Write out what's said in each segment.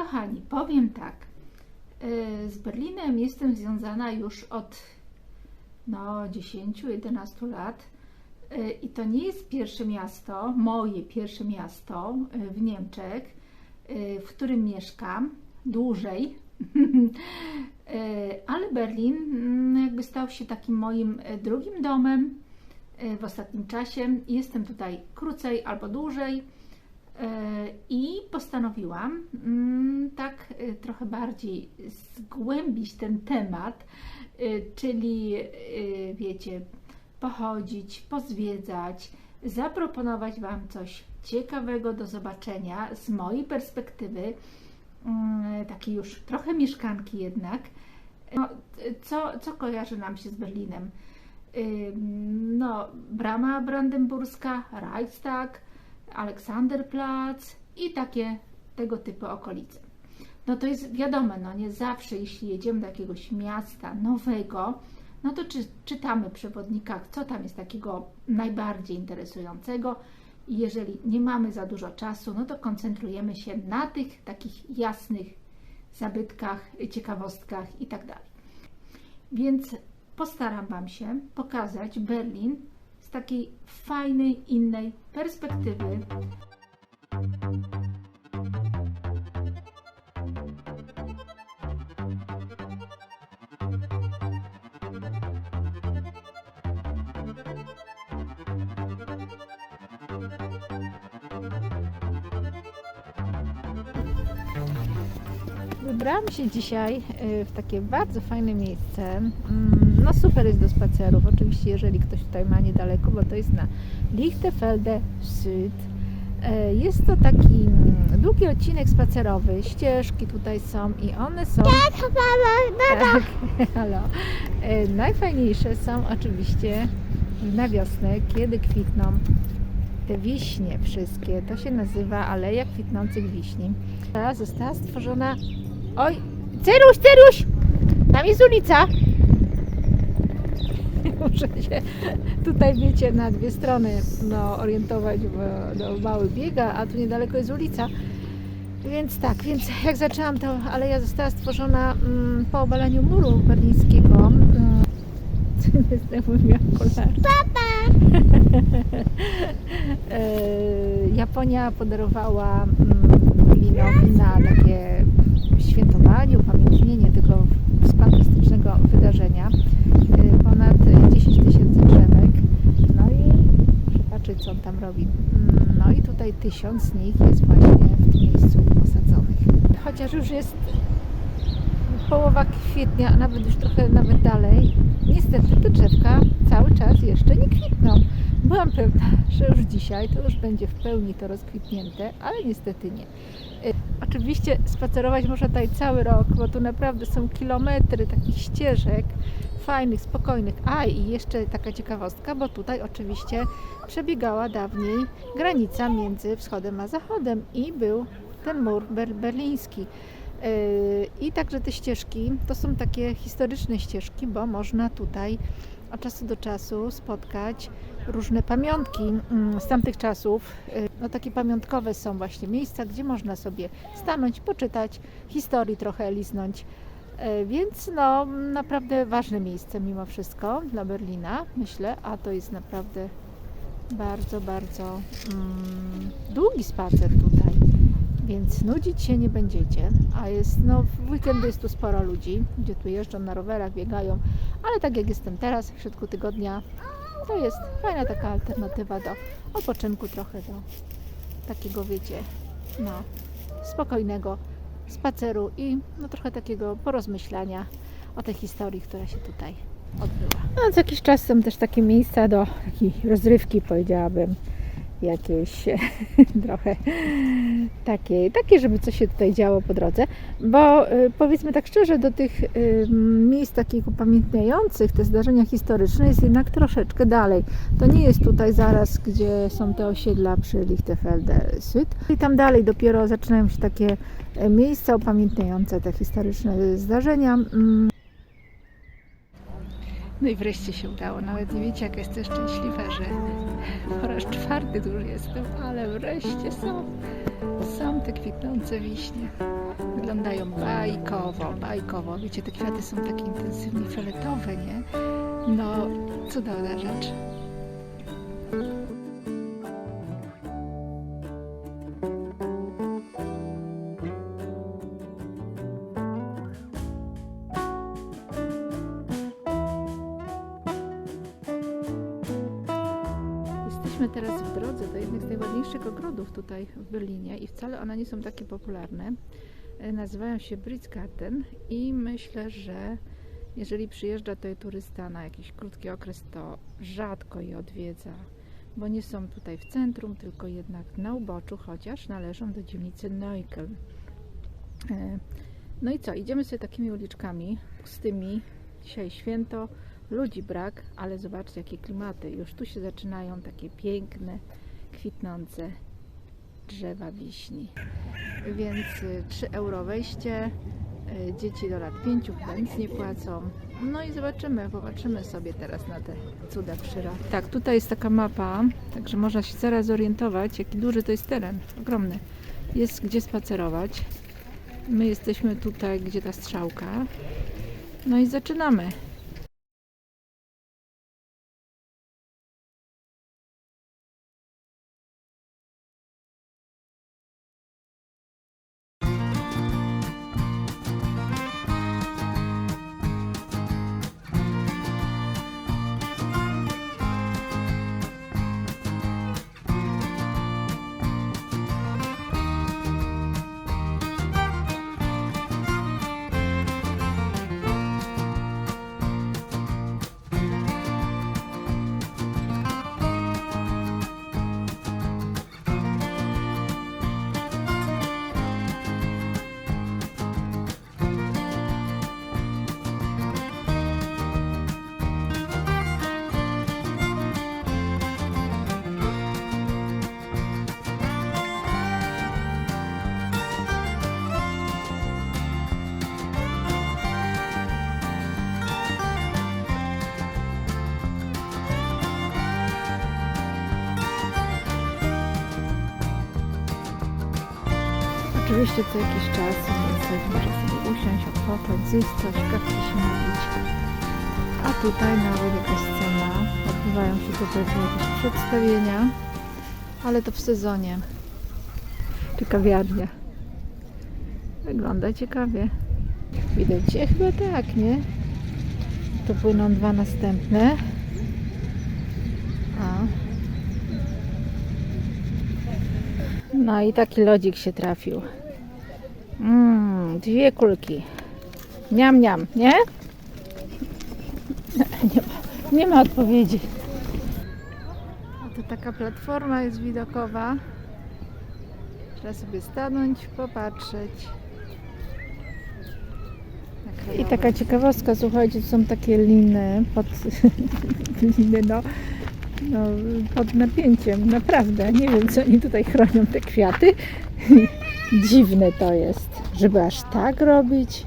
Kochani, powiem tak. y, Z Berlinem jestem związana już od no, 10-11 lat. Y, I to nie jest pierwsze miasto, moje pierwsze miasto y, w Niemczech, w którym mieszkam dłużej. Ale Berlin mm, jakby stał się takim moim drugim domem w ostatnim czasie. Jestem tutaj krócej albo dłużej. E, I postanowiłam mm, tak e, trochę bardziej zgłębić ten temat, e, czyli wiecie, pochodzić, pozwiedzać, zaproponować Wam coś ciekawego do zobaczenia z mojej perspektywy, mm, takiej już trochę mieszkanki jednak. No, co, co kojarzy nam się z Berlinem? No, Brama Brandenburska, Reichstag, Aleksanderplatz i takie tego typu okolice. No to jest wiadomo, no nie zawsze jeśli jedziemy do jakiegoś miasta nowego, no to czy, czytamy w przewodnikach, co tam jest takiego najbardziej interesującego i jeżeli nie mamy za dużo czasu, no to koncentrujemy się na tych takich jasnych zabytkach, ciekawostkach i tak. Więc postaram Wam się pokazać Berlin z takiej fajnej, innej perspektywy. Wybrałam się dzisiaj y, w takie bardzo fajne miejsce. No super jest do spacerów, oczywiście jeżeli ktoś tutaj ma niedaleko, bo to jest na Lichtefelde Süd. E, Jest to taki mm, długi odcinek spacerowy, ścieżki tutaj są i one są... Tak, halo. E, Najfajniejsze są oczywiście na wiosnę, kiedy kwitną te wiśnie wszystkie. To się nazywa Aleja Kwitnących Wiśni. Ta Została stworzona... Oj, Ceruś, Ceruś! Tam jest ulica! Muszę się tutaj, wiecie, na dwie strony no, orientować, bo no, mały biega, a tu niedaleko jest ulica. Więc tak, więc jak zaczęłam, to aleja została stworzona mm, po obaleniu muru berlińskiego. Mm, co nie zdejmuję okulary. E, Japonia podarowała mm, Berlinowi na takie świętowanie, upamiętnienie tego fantastycznego wydarzenia co on tam robi. Mm, No i tutaj tysiąc z nich jest właśnie w tym miejscu posadzonych. Chociaż już jest połowa kwietnia, a nawet już trochę nawet dalej, niestety te drzewka cały czas jeszcze nie kwitną. Byłam pewna, że już dzisiaj to już będzie w pełni to rozkwitnięte, ale niestety nie. Y, Oczywiście spacerować można tutaj cały rok, bo tu naprawdę są kilometry takich ścieżek fajnych, spokojnych. A i jeszcze taka ciekawostka, bo tutaj oczywiście przebiegała dawniej granica między wschodem a zachodem i był ten mur ber- berliński. Yy, I także te ścieżki to są takie historyczne ścieżki, bo można tutaj od czasu do czasu spotkać różne pamiątki mm, z tamtych czasów. Yy, No takie pamiątkowe są właśnie miejsca, gdzie można sobie stanąć, poczytać, historii trochę liznąć. Yy, Więc no naprawdę ważne miejsce mimo wszystko dla Berlina, myślę, a to jest naprawdę bardzo, bardzo mm, długi spacer tutaj więc nudzić się nie będziecie. A jest, no, w weekendy jest tu sporo ludzi, gdzie tu jeżdżą na rowerach, biegają, ale tak jak jestem teraz, w środku tygodnia, to jest fajna taka alternatywa do odpoczynku trochę, do takiego, wiecie, no, spokojnego spaceru i no, trochę takiego porozmyślania o tej historii, która się tutaj odbyła. No, co jakiś czas są też takie miejsca do takiej rozrywki, powiedziałabym, jakieś trochę takie, takie, żeby coś się tutaj działo po drodze, bo y, powiedzmy tak szczerze, do tych y, miejsc takich upamiętniających te zdarzenia historyczne jest jednak troszeczkę dalej. To nie jest tutaj zaraz, gdzie są te osiedla przy Lichtefelde Süd. I tam dalej dopiero zaczynają się takie e, miejsca upamiętniające te historyczne zdarzenia. No i wreszcie się udało. Nawet nie wiecie, jaka jestem szczęśliwa, że po raz czwarty tu już jestem, ale wreszcie są. Są te kwitnące wiśnie. Wyglądają bajkowo, bajkowo. Wiecie, te kwiaty są takie intensywnie fioletowe, nie? No, cudowna rzecz. Jesteśmy teraz w drodze do jednych z najładniejszych ogrodów tutaj w Berlinie i wcale one nie są takie popularne. E, Nazywają się Britzgarten i myślę, że jeżeli przyjeżdża tutaj turysta na jakiś krótki okres, to rzadko je odwiedza, bo nie są tutaj w centrum, tylko jednak na uboczu, chociaż należą do dzielnicy Neukölln. E, No i co, idziemy sobie takimi uliczkami pustymi. Dzisiaj święto, ludzi brak, ale zobaczcie jakie klimaty. Już tu się zaczynają takie piękne, kwitnące drzewa wiśni. Więc y, 3 euro wejście, y, dzieci do lat 5 chyba nic nie płacą. No i zobaczymy, popatrzymy sobie teraz na te cuda przyrody. Tak, tutaj jest taka mapa, także można się zaraz zorientować, jaki duży to jest teren, ogromny. Jest gdzie spacerować. My jesteśmy tutaj, gdzie ta strzałka. No i zaczynamy. Oczywiście co jakiś czas ktoś może sobie usiąść, odpocząć, zjeść coś, kawkę się napić. A tutaj nawet jakaś scena. Odbywają się tutaj jakieś przedstawienia, ale to w sezonie. Czy kawiarnia. Wygląda ciekawie. Widać się chyba tak, nie? Tu płyną dwa następne. A. No i taki lodzik się trafił. Mmm, dwie kulki. Niam, niam, nie? Nie ma, nie ma odpowiedzi. A to taka platforma jest widokowa. Trzeba sobie stanąć, popatrzeć. I taka ciekawostka, słuchajcie, to są takie liny pod liny, no, no, pod napięciem, naprawdę. Nie wiem, co oni tutaj chronią te kwiaty. Dziwne to jest, żeby aż tak robić.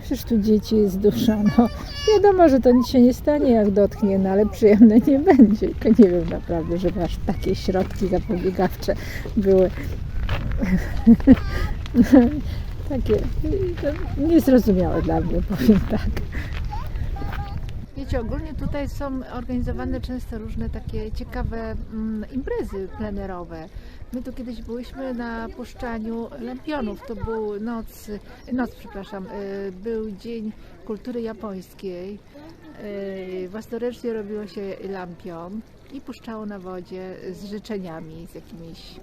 Przecież tu dzieci jest dużo. No, wiadomo, że to nic się nie stanie, jak dotknie, no ale przyjemne nie będzie. Tylko nie wiem naprawdę, żeby aż takie środki zapobiegawcze były. takie niezrozumiałe dla mnie, powiem tak. Wiecie, ogólnie tutaj są organizowane często różne takie ciekawe mm, imprezy plenerowe. My tu kiedyś byliśmy na puszczaniu lampionów. To był noc, noc przepraszam, y, był Dzień Kultury Japońskiej. Y, Własnoręcznie robiło się lampion i puszczało na wodzie z życzeniami, z jakimiś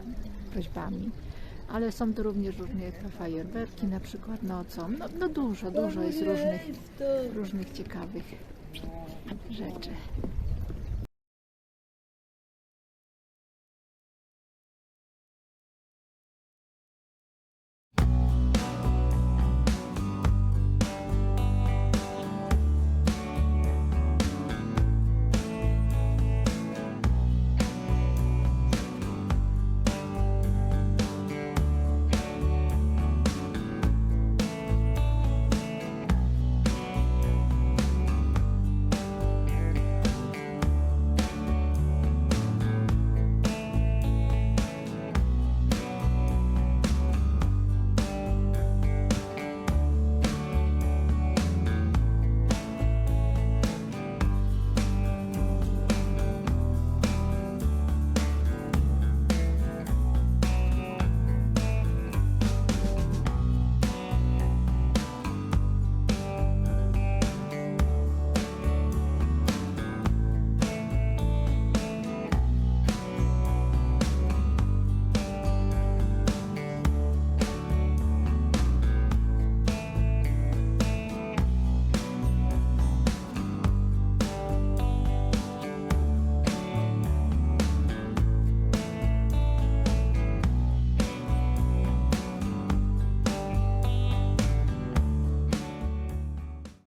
prośbami. Ale są tu również różne fajerwerki, na przykład nocą. No, no dużo, dużo jest różnych, różnych ciekawych rzeczy.